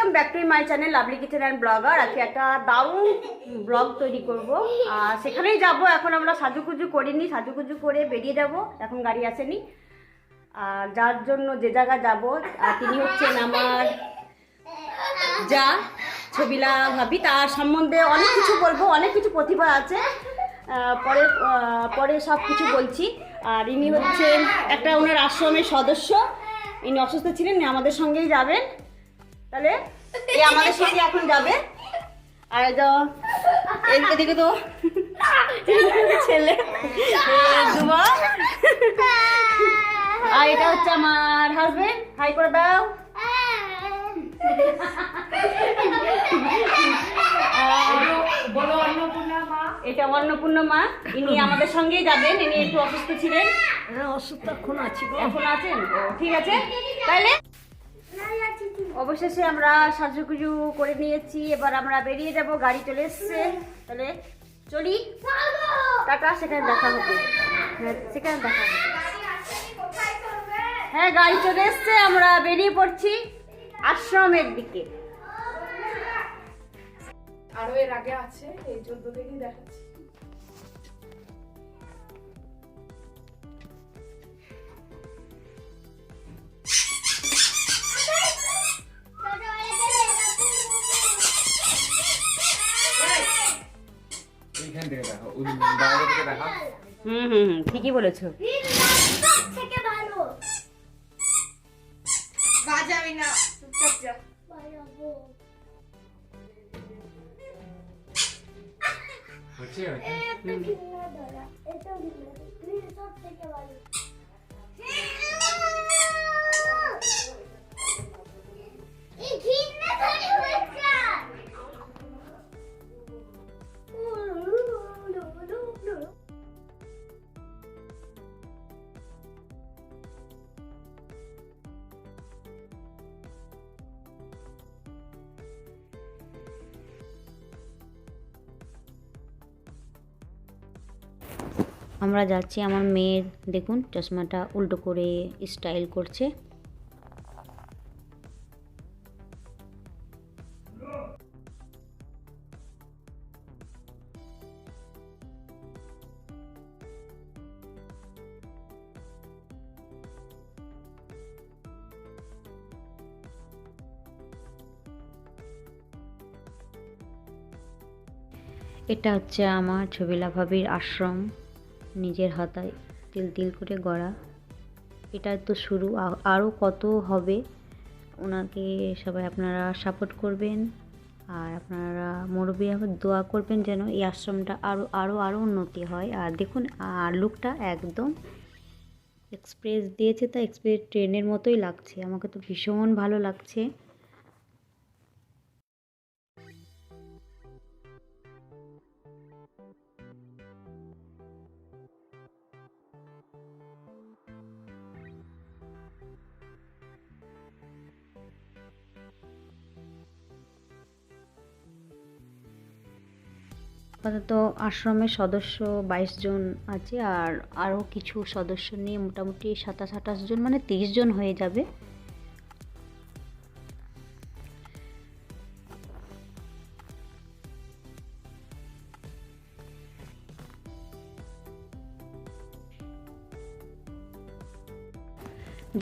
Welcome back to my channel lovely kitchen and blogger আজকে একটা দারুণ ব্লগ তৈরি করব। আর সেখানেই যাব। এখন আমরা সাজুকুজু করিনি। সাজুকুজু করে বেরিয়ে যাব। এখন গাড়ি আসেনি। আর যার জন্য যে জায়গায় যাব আর তিনি হচ্ছেন আমার যা ছবিলা ভাবি। তার সম্বন্ধে অনেক কিছু বলব। অনেক কিছু প্রতিভা আছে। পরে পরে সব কিছু বলছি। আর ইনি হচ্ছেন একটা ওনার আশ্রমের সদস্য। ইনি অসুস্থ ছিলেন আমাদের সঙ্গেই যাবেন। তাহলে এই আমাদের সঙ্গে এখন যাবে। আর তো। ছেলে। আর এটা হচ্ছে আমার হাজবেন্ড হাই করে দাও। এটা অন্নপূর্ণা মা। ইনি আমাদের সঙ্গেই যাবেন। ইনি একটু অসুস্থ ছিলেন। হ্যাঁ অসুস্থ এখন আছি এখন আছেন? ঠিক আছে। তাহলে অবশেষে আমরা সাজুগুজু করে নিয়েছি, এবার আমরা বেরিয়ে যাব, গাড়ি চলে এসছে। তাহলে চলি। টাটা, সেখানে দেখা হবে। হ্যাঁ সেখানে দেখা হবে। হ্যাঁ গাড়ি চলে এসছে, আমরা বেরিয়ে পড়ছি আশ্রমের দিকে। আরও এর আগে আছে, এই চোদ্দ থেকেই দেখাচ্ছি। এইখান থেকে দেখো উম, বাইরে থেকে দেখা। হুম হুম হুম ঠিকই বলেছ। বাজাবি না চুপচাপ যা। হচ্ছে হচ্ছে। আমরা যাচ্ছি, আমার মেয়ের, দেখুন, চশমাটা উল্টো করে স্টাইল করছে। এটা হচ্ছে আমার ছবিলা ভাবির আশ্রম। নিজের হাতায় তিল তিল করে গড়া। এটা তো শুরু। আরও কত হবে? ওনাকে সবাই আপনারা সাপোর্ট করবেন আর আপনারা মুরব্বী দোয়া করবেন যেন এই আশ্রমটা আরও আরও আরও উন্নতি হয়। আর দেখুন, আর লুকটা একদম এক্সপ্রেস দিয়েছে, তা এক্সপ্রেস ট্রেনের মতোই লাগছে। আমাকে তো ভীষণ ভালো লাগছে। আপাতত আশ্রমের সদস্য বাইশ জন আছে আর আরও কিছু সদস্য নিয়ে মোটামুটি সাতাশ আঠাশ জন মানে তিরিশ জন হয়ে যাবে।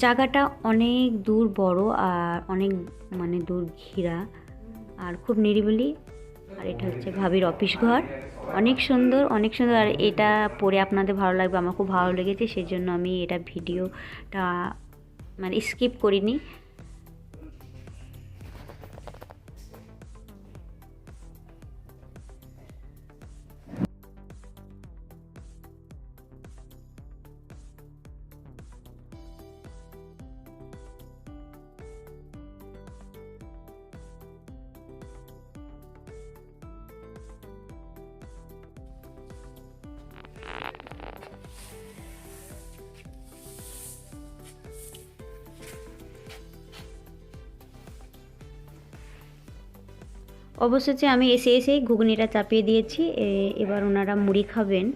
জায়গাটা অনেক দূর বড় আর অনেক মানে দূর ঘেরা আর খুব নিরিবিলি। আর এটা হচ্ছে ভাবির অফিস ঘর। অনেক সুন্দর অনেক সুন্দর। আর এটা পরে আপনাদের ভালো লাগবে, আমার খুব ভালো লেগেছে সেই জন্য আমি এটা ভিডিওটা মানে স্কিপ করিনি। অবশেষে আমি এসে এসেই ঘুগনিটা চাপিয়ে দিয়েছি এবার ওনারা মুড়ি খাবেন।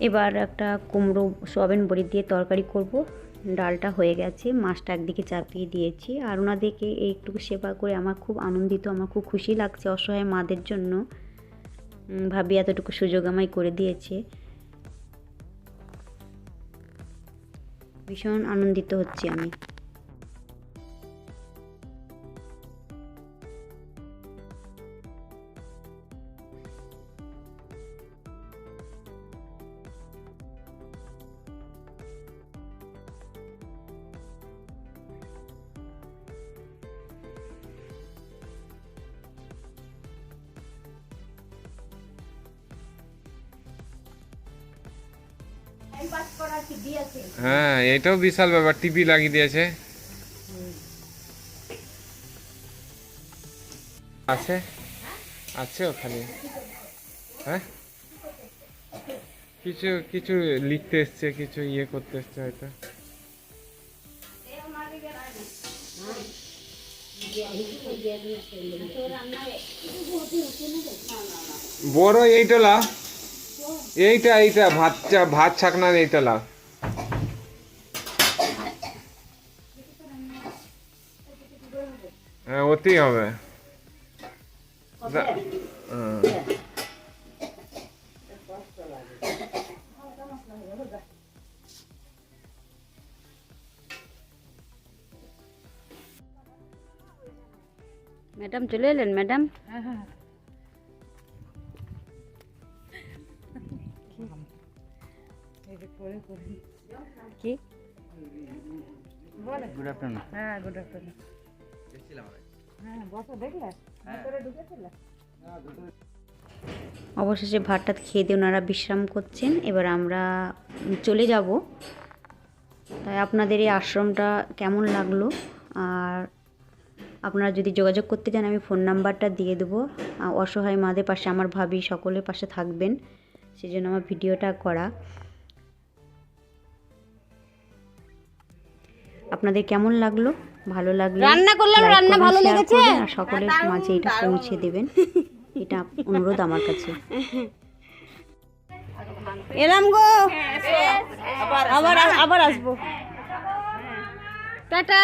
এবার একটা কুমড়ো সোয়াবিন বড়ি দিয়ে তরকারি করব। ডালটা হয়ে গেছে, মাছটা একদিকে চাপিয়ে দিয়েছি। আর ওনাদেরকে এইটুকু সেবা করে আমার খুব আনন্দিত, আমার খুব খুশি লাগছে অসহায় মাদের জন্য। ভাবি এতটুকু সুযোগ আমায় করে দিয়েছে। ভীষণ আনন্দিত হচ্ছি আমি। হ্যাঁ এটাও বিশাল ব্যাপার টিভি লাগিয়ে দিয়েছে। আছে? আছে ওখানে। হ্যাঁ? কিছু কিছু লিখতে এসছে, কিছু ইয়ে করতে এসছে হয়তো। বড় এইটা লাও এইটা এইটা ভাত চা- ভাত ছাকনার এইটা লাও। হ্যাঁ ওতেই হবে। হ্যাঁ। ম্যাডাম চলে এলেন ম্যাডাম? কি? হ্যাঁ গুড আফটারনুন হ্যাঁ বসো দেখলে? ভিতরে ঢুকেছিলে? অবশেষে ভাতটা খেয়ে দিয়ে ওনারা বিশ্রাম করছেন। এবার আমরা চলে যাব। তাই আপনাদের এই আশ্রমটা কেমন লাগল? আর আপনারা যদি যোগাযোগ করতে চান আমি ফোন নাম্বারটা দিয়ে দেবো। অসহায় মাদের পাশে আমার ভাবি সকলের পাশে থাকবেন। সেই জন্য আমার ভিডিওটা করা। আপনাদের কেমন লাগল? ভালো লাগল রান্না করলাম, রান্না ভালো লেগেছে? আর সকলের মাঝে এটা পৌঁছে দেবেন। এটা অনুরোধ আমার কাছে। এলাম গো। আবার আবার আসব। টাটা।